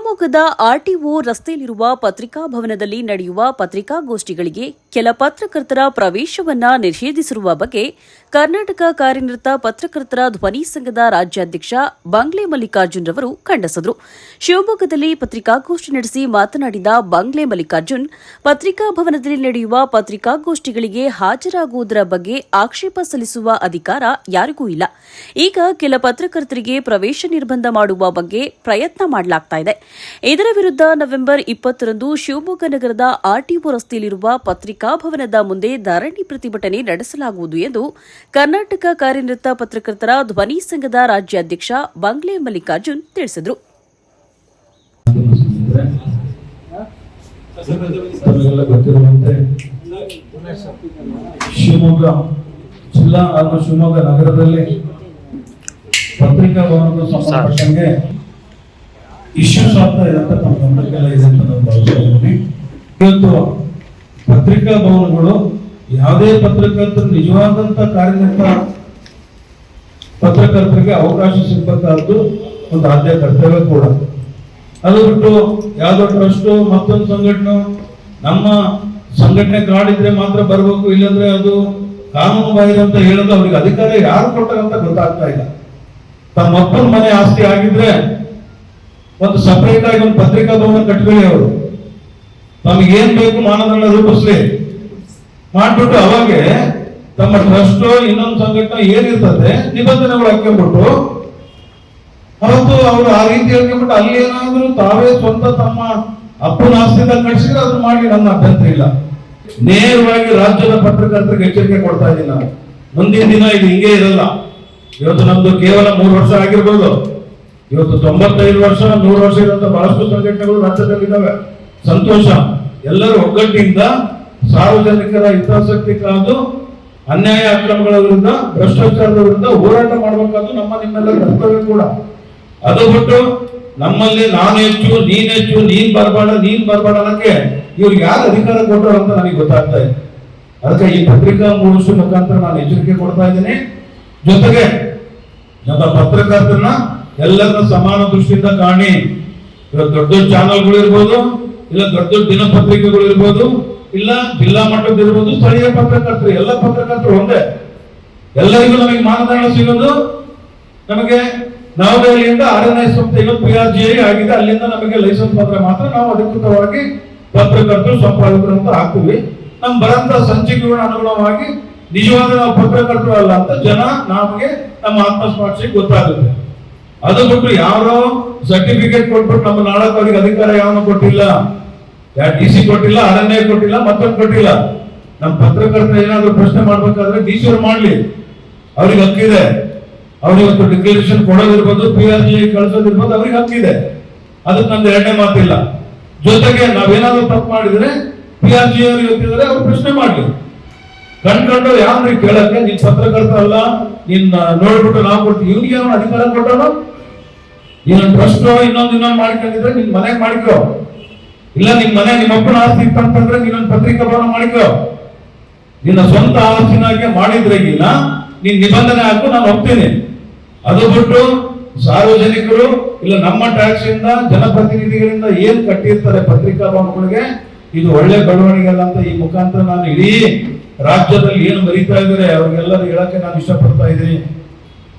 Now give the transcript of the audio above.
from ಶಿವಮೊಗ್ಗದ RTO ರಸ್ತೆಯಲ್ಲಿರುವ ಪತ್ರಿಕಾ ಭವನದಲ್ಲಿ ನಡೆಯುವ ಪತ್ರಿಕಾಗೋಷ್ಠಿಗಳಿಗೆ ಕೆಲ ಪತ್ರಕರ್ತರ ಪ್ರವೇಶವನ್ನ ನಿಷೇಧಿಸಿರುವ ಬಗ್ಗೆ ಕರ್ನಾಟಕ ಕಾರ್ಯನಿರತ ಪತ್ರಕರ್ತರ ಧ್ವನಿ ಸಂಘದ ರಾಜ್ಯಾಧ್ಯಕ್ಷ ಬಂಗ್ಲೆ ಮಲ್ಲಿಕಾರ್ಜುನ್ ರವರು ಖಂಡಿಸಿದರು. ಶಿವಮೊಗ್ಗದಲ್ಲಿ ಪತ್ರಿಕಾಗೋಷ್ಠಿ ನಡೆಸಿ ಮಾತನಾಡಿದ ಬಂಗ್ಲೆ ಮಲ್ಲಿಕಾರ್ಜುನ್, ಪತ್ರಿಕಾ ಭವನದಲ್ಲಿ ನಡೆಯುವ ಪತ್ರಿಕಾಗೋಷ್ಠಿಗಳಿಗೆ ಹಾಜರಾಗುವುದರ ಬಗ್ಗೆ ಆಕ್ಷೇಪ ಸಲ್ಲಿಸುವ ಅಧಿಕಾರ ಯಾರಿಗೂ ಇಲ್ಲ. ಈಗ ಕೆಲ ಪತ್ರಕರ್ತರಿಗೆ ಪ್ರವೇಶ ನಿರ್ಬಂಧ ಮಾಡುವ ಬಗ್ಗೆ ಪ್ರಯತ್ನ ಮಾಡಲಾಗ್ತಾ ಇದೆ. ಇದರ ವಿರುದ್ಧ ನವೆಂಬರ್ ಇಪ್ಪತ್ತರಂದು ಶಿವಮೊಗ್ಗ ನಗರದ ಆರ್ಟಿಒ ರಸ್ತೆಯಲ್ಲಿರುವ ಪತ್ರಿಕಾ ಭವನದ ಮುಂದೆ ಧರಣಿ ಪ್ರತಿಭಟನೆ ನಡೆಸಲಾಗುವುದು ಎಂದು ಕರ್ನಾಟಕ ಕಾರ್ಯನಿರತ ಪತ್ರಕರ್ತರ ಧ್ವನಿ ಸಂಘದ ರಾಜ್ಯಾಧ್ಯಕ್ಷ ಬಂಗ್ಲೆ ಮಲ್ಲಿಕಾರ್ಜುನ್ ತಿಳಿಸಿದರು. ಶಿವಮೊಗ್ಗ ಜಿಲ್ಲಾ ಹಾಗೂ ಶಿವಮೊಗ್ಗ ನಗರದಲ್ಲಿ ಪತ್ರಿಕಾ ಭವನದ ಸಂಬಂಧಪಟ್ಟಂಗೆ ಇಶ್ಯೂಸ್ ಆಗ್ತಾ ಇದೆ ಅಂತ ತಮ್ಮ ಗಮನಕ್ಕೆಲ್ಲ ಇದೆ ಅಂತ ನಾನು ಭಾವಿಸ್ತಾ ಇವತ್ತು ಪತ್ರಿಕಾ ಭವನಗಳು ಯಾವುದೇ ಪತ್ರಕರ್ತರು ನಿಜವಾದಂತ ಕಾರ್ಯನಿರತ ಪತ್ರಕರ್ತರಿಗೆ ಅವಕಾಶ ಸಿಗ್ಬೇಕಾದ್ದು ಒಂದು ಆದ್ಯ ಕರ್ತವ್ಯ ಕೂಡ. ಅದು ಬಿಟ್ಟು ಯಾವ್ದೋ ಟ್ರಸ್ಟ್ ಮತ್ತೊಂದು ಸಂಘಟನೆ, ನಮ್ಮ ಸಂಘಟನೆ ಕಾರ್ಡ್ ಇದ್ರೆ ಮಾತ್ರ ಬರಬೇಕು, ಇಲ್ಲಂದ್ರೆ ಅದು ಕಾನೂನು ಬಾಹಿರ ಅಂತ ಹೇಳೋದು ಅವ್ರಿಗೆ ಅಧಿಕಾರ ಯಾರು ಕೊಟ್ಟಾರಂತ ಗೊತ್ತಾಗ್ತಾ ಇಲ್ಲ. ತಮ್ಮ ಅಪ್ಪನ ಮನೆ ಆಸ್ತಿ ಆಗಿದ್ರೆ ಒಂದು ಸಪರೇಟ್ ಆಗಿ ಒಂದು ಪತ್ರಿಕಾ ಭವನ ಕಟ್ಕೊಳ್ಳಿ ಅವರು. ತಮಗೆ ಏನ್ ಬೇಕು ಮಾನದಂಡ ರೂಪಿಸ್ಲಿ. ಮಾಡ್ಬಿಟ್ಟು ಅವಾಗೆ ತಮ್ಮ ಟ್ರಸ್ಟ್ ಇನ್ನೊಂದು ಸಂಘಟನೆ ಏನಿರ್ತದೆ ನಿಬಂಧನೆಗಳು ಹಾಕೊಂಡ್ಬಿಟ್ಟು ಅವತ್ತು ಅವರು ಆ ರೀತಿ ಹೇಳ್ಕೊಂಡ್ಬಿಟ್ಟು ಅಲ್ಲಿ ಏನಾದ್ರು ತಾವೇ ಸ್ವಂತ ತಮ್ಮ ಅಪ್ಪನ ಆಸ್ತಿಯಿಂದ ಕಟ್ಸಿದ್ರೆ ಅದನ್ನ ಮಾಡಿ ನನ್ನ ಅಭ್ಯಂತರ ಇಲ್ಲ. ನೇರವಾಗಿ ರಾಜ್ಯದ ಪತ್ರಕರ್ತರಿಗೆ ಎಚ್ಚರಿಕೆ ಕೊಡ್ತಾ ಇದ್ದೀನಿ ನಾನು. ಮುಂದಿನ ದಿನ ಇದು ಹಿಂಗೆ ಇರಲ್ಲ. ಇವತ್ತು ನಮ್ದು ಕೇವಲ ಮೂರು ವರ್ಷ ಆಗಿರ್ಬೋದು. ಇವತ್ತು ತೊಂಬತ್ತೈದು ವರ್ಷ, ನೂರು ವರ್ಷ ಇರುವಂತ ಬಹಳಷ್ಟು ಸಂಘಟನೆಗಳು ರಾಜ್ಯದಲ್ಲಿದ್ದಾವೆ. ಸಂತೋಷ. ಎಲ್ಲರೂ ಒಗ್ಗಟ್ಟಿನಿಂದ ಸಾರ್ವಜನಿಕರ ಹಿತಾಸಕ್ತಿ ಕಾದು ಅನ್ಯಾಯ ಅಕ್ರಮಗಳ ವಿರುದ್ಧ ಭ್ರಷ್ಟಾಚಾರದ ವಿರುದ್ಧ ಹೋರಾಟ ಮಾಡಬೇಕಾದ್ರು ನಮ್ಮ ನಿಮ್ಮೆಲ್ಲ ಕರ್ತವ್ಯ ಕೂಡ. ಅದು ಬಿಟ್ಟು ನಮ್ಮಲ್ಲಿ ನಾನು ಹೆಚ್ಚು, ನೀನ್ ಹೆಚ್ಚು, ನೀನ್ ಬರಬೇಡ ನೀನ್ ಬರಬೇಡ ಅನ್ನಕ್ಕೆ ಇವ್ರಿಗೆ ಯಾರು ಅಧಿಕಾರ ಕೊಟ್ಟರು ಅಂತ ನನಗೆ ಗೊತ್ತಾಗ್ತಾ ಇದೆ. ಅದಕ್ಕೆ ಈ ಪತ್ರಿಕಾ ಮೂಡಿಸುವ ಮುಖಾಂತರ ನಾನು ಎಚ್ಚರಿಕೆ ಕೊಡ್ತಾ ಇದ್ದೀನಿ. ಜೊತೆಗೆ, ನನ್ನ ಪತ್ರಕರ್ತರನ್ನ ಎಲ್ಲರನ್ನ ಸಮಾನ ದೃಷ್ಟಿಯಿಂದ ಕಾಣಿ. ದೊಡ್ಡ ದೊಡ್ಡ ಚಾನಲ್ಗಳು ಇರ್ಬೋದು, ಇಲ್ಲ ದೊಡ್ಡ ದೊಡ್ಡ ದಿನಪತ್ರಿಕೆಗಳು ಇರ್ಬೋದು, ಇಲ್ಲ ಜಿಲ್ಲಾ ಮಟ್ಟದ ಇರ್ಬೋದು, ಸ್ಥಳೀಯ ಪತ್ರಕರ್ತರು, ಎಲ್ಲ ಪತ್ರಕರ್ತರು ಒಂದೇ. ಎಲ್ಲರಿಗೂ ನಮಗೆ ಮಾನದಂಡ ಸಿಗೋದು ನಮಗೆ ನವದೆಹಲಿಯಿಂದ ಆರ್ ಎನ್ ಐ ಸಂಸ್ಥೆ ಪಿ ಆರ್ ಜಿ ಆಗಿದೆ, ಅಲ್ಲಿಂದ ನಮಗೆ ಲೈಸೆನ್ಸ್ ಪತ್ರ ಮಾತ್ರ ನಾವು ಅಧಿಕೃತವಾಗಿ ಪತ್ರಕರ್ತರು, ಸಂಪಾದಕರು ಅಂತ ಹಾಕ್ತೀವಿ. ನಮ್ ಬರಂತ ಸಂಚಿಕೆಗಳ ಅನುಗುಣವಾಗಿ ನಿಜವಾದ ನಾವು ಪತ್ರಕರ್ತರು ಅಲ್ಲ ಅಂತ ಜನ ನಮಗೆ ನಮ್ಮ ಆತ್ಮಸಾಕ್ಷಿ ಗೊತ್ತಾಗುತ್ತೆ. ಅದು ಬಿಟ್ಟು ಯಾರೋ ಸರ್ಟಿಫಿಕೇಟ್ ಕೊಟ್ಬಿಟ್ಟು ನಮ್ಮ ನಾಡಕ್ ಅಧಿಕಾರ ಯಾವನು ಕೊಟ್ಟಿಲ್ಲ? ಯಾ ಡಿ ಸಿ ಕೊಟ್ಟಿಲ್ಲ ಅರಣ್ಯ ಕೊಟ್ಟಿಲ್ಲ, ಮತ್ತೊಂದು ಕೊಟ್ಟಿಲ್ಲ. ನಮ್ಮ ಪತ್ರಕರ್ತ ಏನಾದ್ರು ಪ್ರಶ್ನೆ ಮಾಡ್ಬೇಕಾದ್ರೆ ಡಿ ಸಿ ಅವ್ರು ಮಾಡ್ಲಿ. ಅವ್ರಿಗೆ ಹಕ್ಕಿದೆ. ಅವ್ರಿಗೆ ಇವತ್ತು ಡಿಕ್ಲರೇಷನ್ ಕೊಡೋದಿರ್ಬೋದು ಪಿ ಆರ್ ಜಿ ಕಳ್ಸೋದಿರ್ಬೋದು, ಅವ್ರಿಗೆ ಹಕ್ಕಿದೆ. ಅದಕ್ಕೆ ನಂದು ಎರಡನೇ ಮಾತಿಲ್ಲ. ಜೊತೆಗೆ ನಾವೇನಾದ್ರೂ ತಪ್ಪು ಮಾಡಿದ್ರೆ ಪಿ ಆರ್ ಜಿ ಅವ್ರಿಗೆ ಇವತ್ತಿದ್ರೆ ಅವ್ರು ಪ್ರಶ್ನೆ ಮಾಡ್ಲಿ. ಕಂಡ್ಕೊಂಡು ಯಾವ್ದು ಕೇಳಕ್ಕೆ? ನೀನ್ ಪತ್ರಕರ್ತ ಅಲ್ಲ ನಿನ್ನ ನೋಡ್ಬಿಟ್ಟು ನಾವು ಕೊಡ್ತೀವಿ. ಇವ್ನಿಗೆ ಅವನು ಅಧಿಕಾರ ಕೊಟ್ಟವನು? ನೀನು ಟ್ರಸ್ಟ್ ಇನ್ನೊಂದು ಇನ್ನೊಂದು ಮಾಡ್ಕೊಂಡಿದ್ರೆ ನಿನ್ ಮನೆಗೆ ಮಾಡ್ಕೋ. ಇಲ್ಲ ನಿಮ್ ಮನೆ ನಿಮ್ಮಪ್ಪನ ಆಸ್ತಿ ಇತ್ತಂತಂದ್ರೆ ನೀನೊಂದು ಪತ್ರಿಕಾ ಭವನ ಮಾಡ್ಕೋ. ನಿನ್ನ ಸ್ವಂತ ಮಾಡಿದ್ರೆ ಇಲ್ಲ ನೀನ್ ನಿಬಂಧನೆ ಹಾಕು, ನಾನು ಹೋಗ್ತೀನಿ. ಅದು ಬಿಟ್ಟು ಸಾರ್ವಜನಿಕರು ಇಲ್ಲ ನಮ್ಮ ಟ್ಯಾಕ್ಸ್ ಇಂದ ಜನಪ್ರತಿನಿಧಿಗಳಿಂದ ಏನ್ ಕಟ್ಟಿರ್ತಾರೆ ಪತ್ರಿಕಾ ಭವನಗಳಿಗೆ, ಇದು ಒಳ್ಳೆ ಬೆಳವಣಿಗೆ ಅಲ್ಲ ಅಂತ ಈ ಮುಖಾಂತರ ನಾನು ಇಡೀ ರಾಜ್ಯದಲ್ಲಿ ಏನು ಮರಿತಾ ಇದ್ದಾರೆ ಅವ್ರಿಗೆಲ್ಲರೂ ಹೇಳಕ್ಕೆ ನಾನು ಇಷ್ಟಪಡ್ತಾ ಇದ್ದೀನಿ.